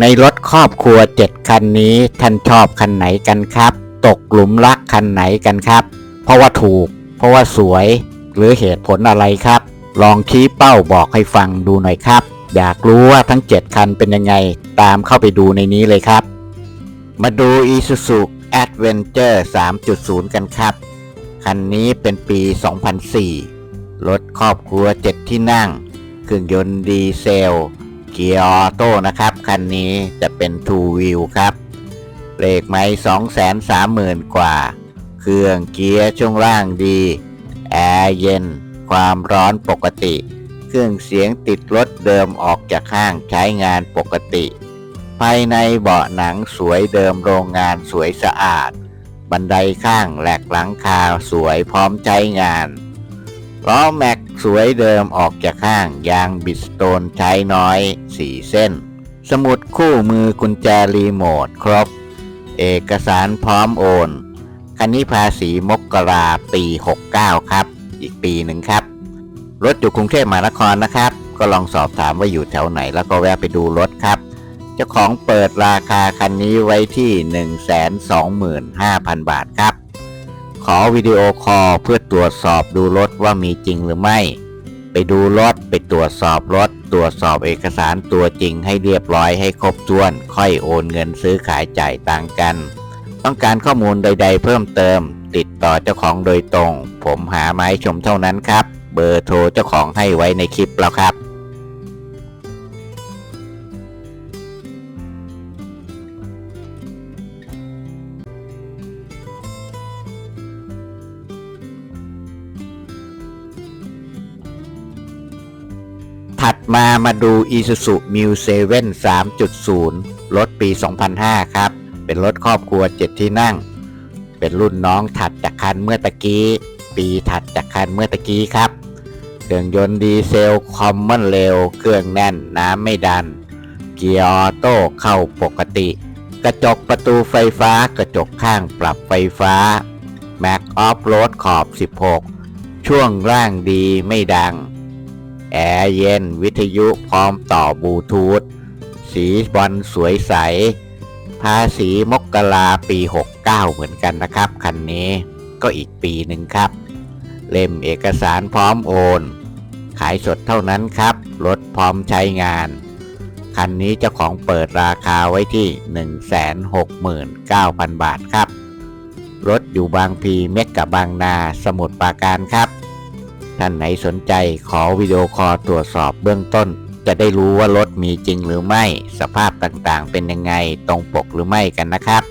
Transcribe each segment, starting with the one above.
ในรถครอบครัวเจ็ดคันนี้ ท่านชอบคันไหนกันครับ ตกหลุมรักคันไหนกันครับ เพราะว่าถูก เพราะว่าสวย หรือเหตุผลอะไรครับ ลองชี้เป้าบอกให้ฟังดูหน่อยครับ อยากรู้ว่าทั้ง 7 คันเป็นยังไง ตามเข้าไปดูในนี้เลยครับ มาดู Isuzu Adventure 3.0 กันครับ คันนี้เป็นปี 2004 รถครอบครัว 7 ที่นั่ง เครื่องยนต์ดีเซล เกียร์ออโต้นะครับ คันนี้จะเป็น2 wheel ครับเลขไม้230,000 กว่า เครื่องเกียร์ช่วงล่างดี แอร์เย็น ความร้อนปกติ เครื่องเสียงติดรถเดิมออกจากห้างใช้งานปกติ ภายในเบาะหนังสวยเดิมโรงงานสวยสะอาด บันไดข้างแหลกหลังคาสวยพร้อมใช้งาน ล้อแม็กสวยเดิมออกจากข้างยางบิดสโตนใช้น้อย 4 เส้น สมุดคู่มือกุญแจรีโมทครบ เอกสารพร้อมโอน คันนี้ภาษีมกราปี 69 ครับ อีกปีหนึ่งครับ รถอยู่กรุงเทพมหานครนะครับ ก็ลองสอบถามว่าอยู่แถวไหนแล้วก็แวะไปดูรถครับเจ้าของเปิดราคาคันนี้ไว้ที่ 125,000 บาทครับ ขอวิดีโอคอลเพื่อตรวจสอบดูรถว่ามีจริงหรือไม่ ไปดูรถไปตรวจสอบรถ ตรวจสอบเอกสารตัวจริงให้เรียบร้อยให้ครบถ้วน ค่อยโอนเงินซื้อขายจ่ายต่างกัน ต้องการข้อมูลใด ๆ เพิ่มเติม ติดต่อเจ้าของโดยตรง ผมหาไม้ชมเท่านั้นครับ เบอร์โทรเจ้าของให้ไว้ในคลิปแล้วครับ ถัดมามาดู Isuzu Mu 7 3.0 รถปี 2005 ครับ เป็นรถครอบครัว 7 ที่นั่ง เป็นรุ่นน้องถัดจากคันเมื่อตะกี้ ปีถัดจากคันเมื่อตะกี้ครับ เครื่องยนต์ดีเซลคอมมอนเร็ว เครื่องแน่น น้ำไม่ดัน เกียร์ออโต้เข้าปกติ กระจกประตูไฟฟ้า กระจกข้างปรับไฟฟ้า Mac Off Road ขอบ 16 ช่วงล่างดีไม่ดัง แอร์เย็น วิทยุพร้อมต่อบลูทูธ สีบอลสวยใส ภาษีมกราปี 69 เหมือนกันนะครับ คันนี้ก็อีกปีหนึ่งครับ เล่มเอกสารพร้อมโอน ขายสดเท่านั้นครับ รถพร้อมใช้งาน คันนี้เจ้าของเปิดราคาไว้ที่ 169,000 บาทครับ รถอยู่บางพีเมกกับบางนา สมุทรปราการครับ ท่านไหนสนใจขอวิดีโอคอลตรวจสอบเบื้องต้น จะได้รู้ว่ารถมีจริงหรือไม่ สภาพต่างๆ เป็นยังไงตรงปกหรือไม่กันนะครับ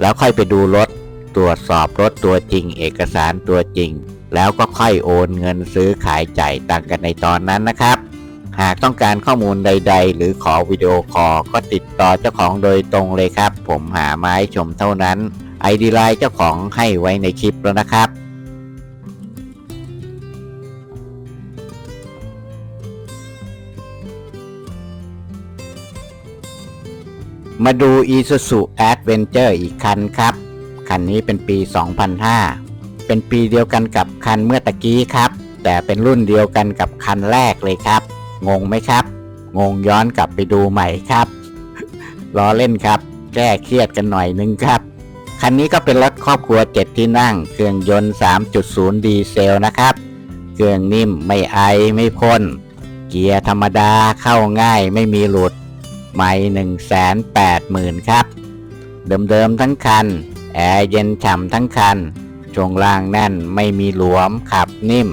แล้วค่อยไปดูรถตรวจสอบรถตัวจริง เอกสารตัวจริง แล้วก็ค่อยโอนเงินซื้อขายจ่ายตังกันในตอนนั้นนะครับ หากต้องการข้อมูลใด ๆ หรือขอวิดีโอคอลก็ติดต่อเจ้าของโดยตรงเลยครับ ผมหาไม้ชมเท่านั้นไอดีไลน์เจ้าของให้ไว้ในคลิปแล้วนะครับ มาดู Isuzu Adventure อีกคันครับ คันนี้เป็นปี 2005 เป็นปีเดียวกันกับคันเมื่อตะกี้ครับ แต่เป็นรุ่นเดียวกันกับคันแรกเลยครับ งงไหมครับ งงย้อนกลับไปดูใหม่ครับ ล้อเล่นครับ แก้เครียดกันหน่อยนึงครับ คันนี้ก็เป็นรถครอบครัว 7 ที่นั่ง เครื่องยนต์ 3.0 ดีเซลนะครับ เครื่องนิ่มไม่ไอไม่พ่น เกียร์ธรรมดาเข้าง่ายไม่มีหลุด ไม่หนึ่งแสนแปดหมื่นครับ เดิมๆทั้งคัน แอร์เย็นฉ่ำทั้งคัน ช่วงล่างแน่นไม่มีหลวมขับนิ่ม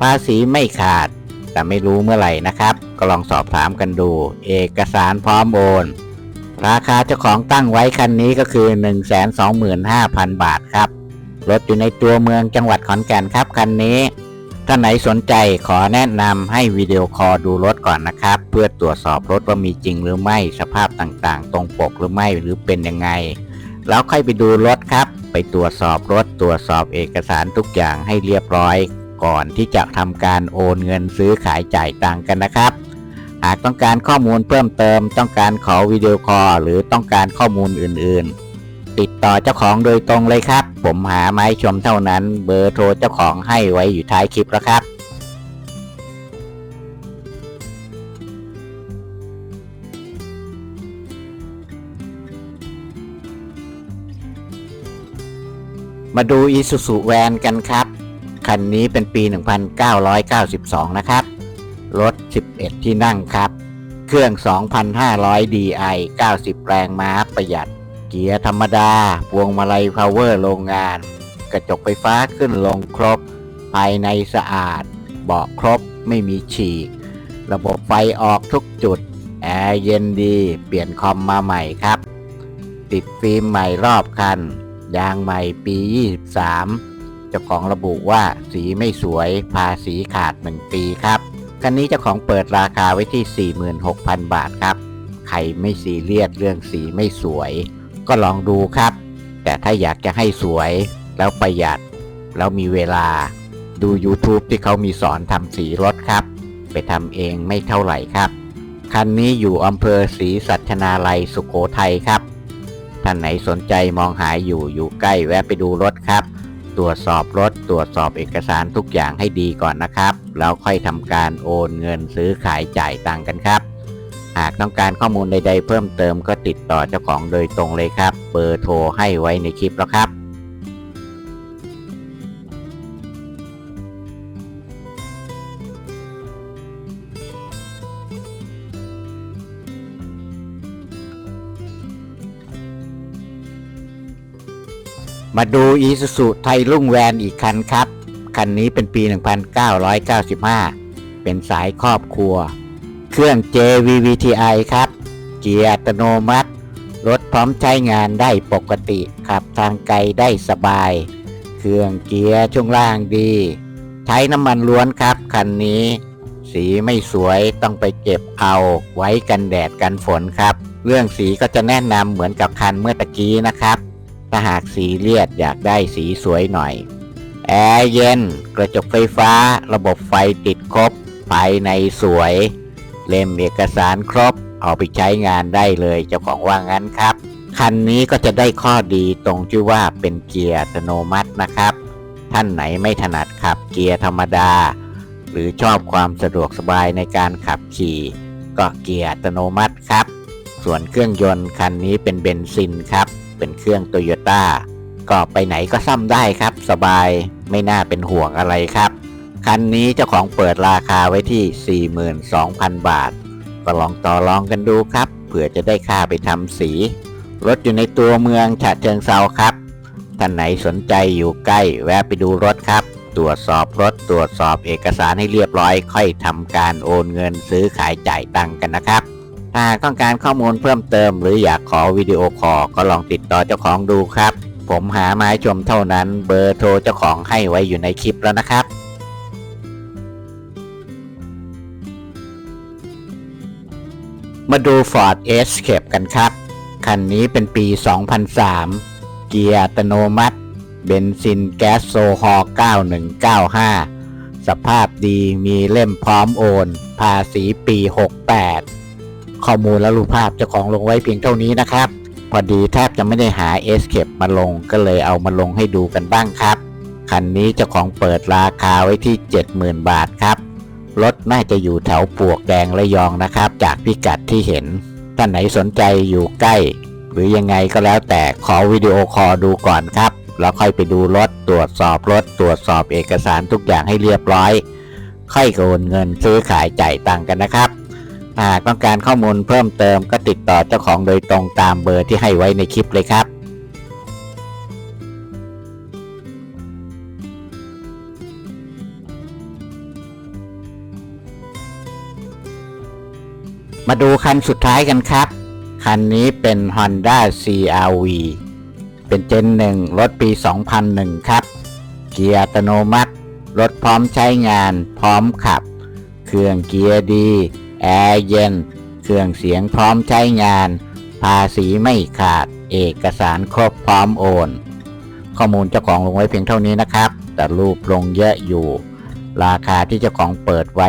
ภาษีไม่ขาด แต่ไม่รู้เมื่อไหร่นะครับ ก็ลองสอบถามกันดู เอกสารพร้อมโอน ราคาเจ้าของตั้งไว้คันนี้ก็คือ 125,000 บาทครับ รถอยู่ในตัวเมืองจังหวัดขอนแก่นครับคันนี้ ถ้าไหนสนใจขอแนะนำให้วิดีโอคอลดูรถก่อนนะครับ เพื่อตรวจสอบรถว่ามีจริงหรือไม่สภาพต่างๆ ตรงปกหรือไม่หรือเป็นยังไง แล้วค่อยไปดูรถครับ ไปตรวจสอบรถตรวจสอบเอกสารทุกอย่างให้เรียบร้อย ก่อนที่จะทำการโอนเงินซื้อขายจ่ายตังกันนะครับ หากต้องการข้อมูลเพิ่มเติม ต้องการขอวิดีโอคอลหรือต้องการข้อมูลอื่นๆ ติดต่อเจ้าของโดยตรงเลยครับ ผมหาไม้ชมเท่านั้น เบอร์โทรเจ้าของให้ไว้อยู่ท้ายคลิปแล้วครับมาดูอีสุสุแวนกันครับ คันนี้เป็นปี 1992 นะครับ รถ 11 ที่นั่งครับ เครื่อง 2,500 DI 90 แรงม้าประหยัด กียร์ธรรมดา พวงมาลัยพาวเวอร์โรงงาน กระจกไฟฟ้าขึ้นลงครบ ภายในสะอาด เบาะครบไม่มีฉีก ระบบไฟออกทุกจุด แอร์เย็นดี เปลี่ยนคอมมาใหม่ครับ ติดฟิล์มใหม่รอบคัน ยางใหม่ปี 23 เจ้าของระบุว่าสีไม่สวย ภาษีขาด 1 ปีครับ คันนี้เจ้าของเปิดราคาไว้ที่ 46,000 บาทครับ ใครไม่ซีเรียสเรื่องสีไม่สวย ก็ลองดูครับ แต่ถ้าอยากจะให้สวยแล้วประหยัด แล้วมีเวลา ดู YouTube ที่เขามีสอนทำสีรถครับ ไปทำเองไม่เท่าไหร่ครับ คันนี้อยู่อำเภอศรีสัชนาลัยสุโขทัยครับ ท่านไหนสนใจมองหาอยู่อยู่ใกล้แวะไปดูรถครับ ตรวจสอบรถตรวจสอบเอกสารทุกอย่างให้ดีก่อนนะครับ แล้วค่อยทำการโอนเงินซื้อขายจ่ายตังค์กันครับ หากต้องการข้อมูลใดๆเพิ่มเติมก็ติดต่อเจ้าของโดยตรงเลยครับ เบอร์โทรให้ไว้ในคลิปแล้วครับมาดู Isuzu ไทยรุ่งแวนอีกคันครับ คันนี้เป็นปี 1995 เป็นสายครอบครัว เครื่อง JVVTi ครับ เกียร์อัตโนมัติ รถพร้อมใช้งานได้ปกติ ขับทางไกลได้สบาย เครื่องเกียร์ช่วงล่างดี ใช้น้ำมันล้วนครับคันนี้ สีไม่สวยต้องไปเก็บเอาไว้กันแดดกันฝนครับ เรื่องสีก็จะแนะนำเหมือนกับคันเมื่อตะกี้นะครับถ้าหากสีเลียดอยากได้สีสวยหน่อย แอร์เย็น กระจกไฟฟ้า ระบบไฟติดครบ ภายในสวย เล่มเอกสารครบ เอาไปใช้งานได้เลยเจ้าของว่างั้นครับ คันนี้ก็จะได้ข้อดีตรงที่ว่าเป็นเกียร์อัตโนมัตินะครับ ท่านไหนไม่ถนัดขับเกียร์ธรรมดา หรือชอบความสะดวกสบายในการขับขี่ก็เกียร์อัตโนมัติครับ ส่วนเครื่องยนต์คันนี้เป็นเบนซินครับ เป็นเครื่องโตโยต้าก็ไปไหนก็ซ่อมได้ครับ สบายไม่น่าเป็นห่วงอะไรครับ คันนี้เจ้าของเปิดราคาไว้ที่ 42,000 บาท ก็ลองต่อรองกันดูครับ เผื่อจะได้ค่าไปทำสี รถอยู่ในตัวเมืองฉะเชิงเซาครับ ท่านไหนสนใจอยู่ใกล้แวะไปดูรถครับ ตรวจสอบรถตรวจสอบเอกสารให้เรียบร้อย ค่อยทำการโอนเงินซื้อขายจ่ายตังกันนะครับ ถ้าหากต้องการข้อมูลเพิ่มเติม หรืออยากขอวิดีโอคอลก็ลองติดต่อเจ้าของดูครับ ผมหามาให้ชมเท่านั้น เบอร์โทรเจ้าของให้ไว้อยู่ในคลิปแล้วนะครับ มาดู Ford Escape กันครับ คันนี้เป็นปี 2003 เกียร์อัตโนมัติ เบนซินแก๊สโซฮอล์9195 สภาพดีมีเล่มพร้อมโอน ภาษีปี 68 ข้อมูลและรูปภาพเจ้าของลงไว้เพียงเท่านี้นะครับ พอดีแทบจะไม่ได้หา Escape มาลงก็เลยเอามาลงให้ดูกันบ้างครับ คันนี้เจ้าของเปิดราคาไว้ที่ 70,000 บาทครับ รถน่าจะอยู่แถวปวกแดงระยองนะครับ จากพิกัดที่เห็น ท่านไหนสนใจอยู่ใกล้ หรือยังไงก็แล้วแต่ขอวิดีโอคอลดูก่อนครับ แล้วค่อยไปดูรถตรวจสอบรถตรวจสอบเอกสารทุกอย่างให้เรียบร้อย ค่อยโอนเงินซื้อขายจ่ายตังกันนะครับหากต้องการข้อมูลเพิ่มเติมก็ติดต่อเจ้าของโดยตรงตามเบอร์ที่ให้ไว้ในคลิปเลยครับ มาดูคันสุดท้ายกันครับ คันนี้เป็น Honda CRV เป็นเจนหนึ่งรถปี 2001 ครับ เกียร์อัตโนมัติ รถพร้อมใช้งาน พร้อมขับ เครื่องเกียร์ดี แอร์เย็น เครื่องเสียงพร้อมใช้งาน ภาษีไม่ขาด เอกสารครบพร้อมโอน ข้อมูลเจ้าของลงไว้เพียงเท่านี้นะครับ แต่รูปลงเยอะอยู่ ราคาที่เจ้าของเปิดไว้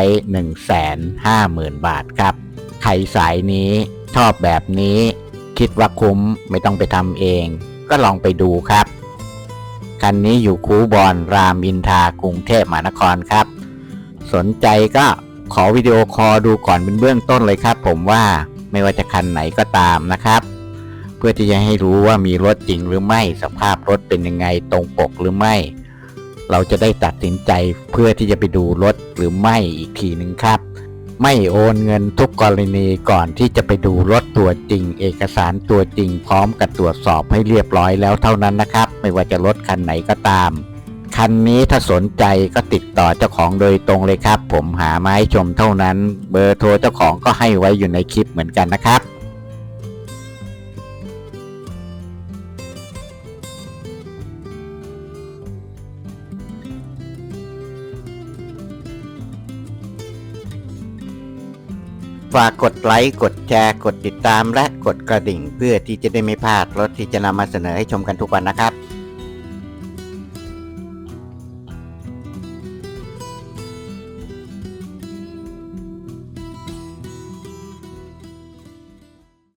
150,000 บาทครับ ใครสายนี้ชอบแบบนี้ คิดว่าคุ้มไม่ต้องไปทำเอง ก็ลองไปดูครับ คันนี้อยู่คูบอนรามอินทากรุงเทพมหานครครับ สนใจก็ขอวิดีโอคอลดูก่อนเป็นเบื้องต้นเลยครับ ผมว่าไม่ว่าจะคันไหนก็ตามนะครับ เพื่อที่จะให้รู้ว่ามีรถจริงหรือไม่สภาพรถเป็นยังไงตรงปกหรือไม่ เราจะได้ตัดสินใจเพื่อที่จะไปดูรถหรือไม่อีกทีหนึ่งครับ ไม่โอนเงินทุกกรณีก่อนที่จะไปดูรถตัวจริง เอกสารตัวจริง พร้อมกับตรวจสอบให้เรียบร้อยแล้วเท่านั้นนะครับ ไม่ว่าจะรถคันไหนก็ตาม คันนี้ถ้าสนใจก็ติดต่อเจ้าของโดยตรงเลยครับ ผมหาไม้ชมเท่านั้น เบอร์โทรเจ้าของก็ให้ไว้อยู่ในคลิปเหมือนกันนะครับ ฝากกดไลค์ กดแชร์ กดติดตามและกดกระดิ่ง เพื่อที่จะได้ไม่พลาดรถที่จะนำมาเสนอให้ชมกันทุกวันนะครับ